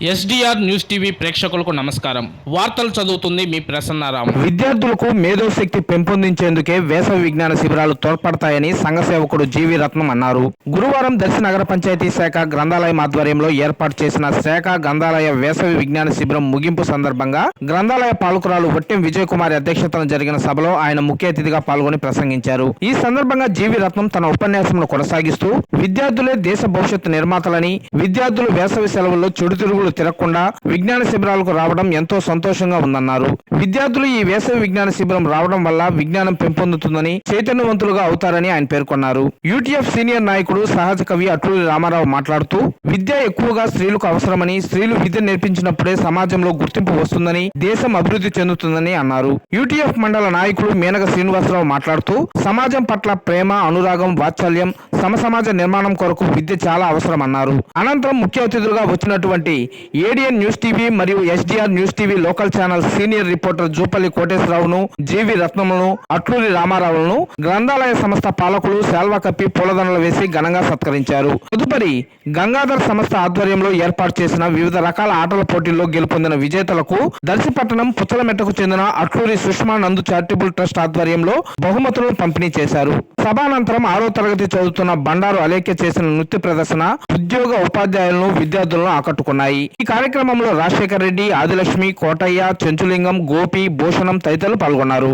SDR news TV ప్రేక్షకులకు నమస్కారం. వార్తలు చదువుతుంది మీ ప్రసన్నారాం విద్యార్థులకు మేధోశక్తి పెంపొందించేందుకే వేసవి విజ్ఞాన శిబిరాలు తోడ్పడతాయని సంఘ సేవకుడు జీవి రత్నం అన్నారు. గురువారం దర్శి నగర పంచాయతీ శాఖ గ్రంథాలయం ఆధ్వర్యంలో ఏర్పాటు చేసిన శాఖ గ్రంథాలయ వేసవి విజ్ఞాన శిబిరం ముగింపు సందర్భంగా గ్రంథాలయ పాలకురాలు వట్టెం విజయ్ కుమార్ అధ్యక్షతన జరిగిన సభలో ఆయన ముఖ్య అతిథిగా పాల్గొని ప్రసంగించారు. ఈ సందర్భంగా జీవి రత్నం తన ఉపన్యాసంను కొనసాగిస్తూ విద్యార్థులే దేశ భవిష్యత్తు నిర్మాతలని విద్యార్థులు వేసవి సెలవుల్లో చెడు తిరుగులు తిరగకుండా విజ్ఞాన శిబిరాలకు రావడం ఎంతో సంతోషంగా ఉందన్నారు. విద్యార్థులు ఈ వేసవి విజ్ఞాన శిబిరం రావడం వల్ల విజ్ఞానం పెంపొందుతుందని చైతన్యవంతులుగా అవుతారని ఆయన పేర్కొన్నారు. యూటీఎఫ్ సీనియర్ నాయకుడు సహజ కవి అట్లూరి రామారావు మాట్లాడుతూ విద్య ఎక్కువగా స్త్రీలకు అవసరమని స్త్రీలు విద్య నేర్పించినప్పుడే సమాజంలో గుర్తింపు వస్తుందని దేశం అభివృద్ధి చెందుతుందని అన్నారు. యూటీఎఫ్ మండల నాయకుడు మేనక శ్రీనివాసరావు మాట్లాడుతూ సమాజం పట్ల ప్రేమ అనురాగం వాత్సల్యం సమసమాజ నిర్మాణం కొరకు విద్య చాలా అవసరమన్నారు. అనంతరం ముఖ్య అతిథులుగా వచ్చినటువంటి ఏడిఎన్ న్యూస్ టీవీ మరియు SDR news TV local channel senior reporter Jupalli కోటేశ్వరరావును జీవి రత్నములను అట్లూరి రామారావులను గ్రంథాలయ సంస్థ పాలకులు శాల్వా కప్పి పూలదండలు వేసి ఘనంగా సత్కరించారు. తదుపరి గంగాధర్ సంస్థ ఆధ్వర్యంలో ఏర్పాటు చేసిన వివిధ రకాల ఆటల పోటీల్లో గెలుపొందిన విజేతలకు దర్శిపట్టణం పుచ్చలమెట్టకు చెందిన అట్లూరి సుష్మా నందు చారిటబుల్ ట్రస్ట్ ఆధ్వర్యంలో బహుమతులను పంపిణీ చేశారు. సభానంతరం ఆరో తరగతి చదువుతున్న బండారు అలేఖ్య చేసిన నృత్య ప్రదర్శన ఉద్యోగ ఉపాధ్యాయులను విద్యార్థులను ఆకట్టుకున్నాయి. ఈ కార్యక్రమంలో రాజశేఖర్ రెడ్డి ఆదిలక్ష్మి కోటయ్య చెంచులింగం గోపి భూషణం తదితరులు పాల్గొన్నారు.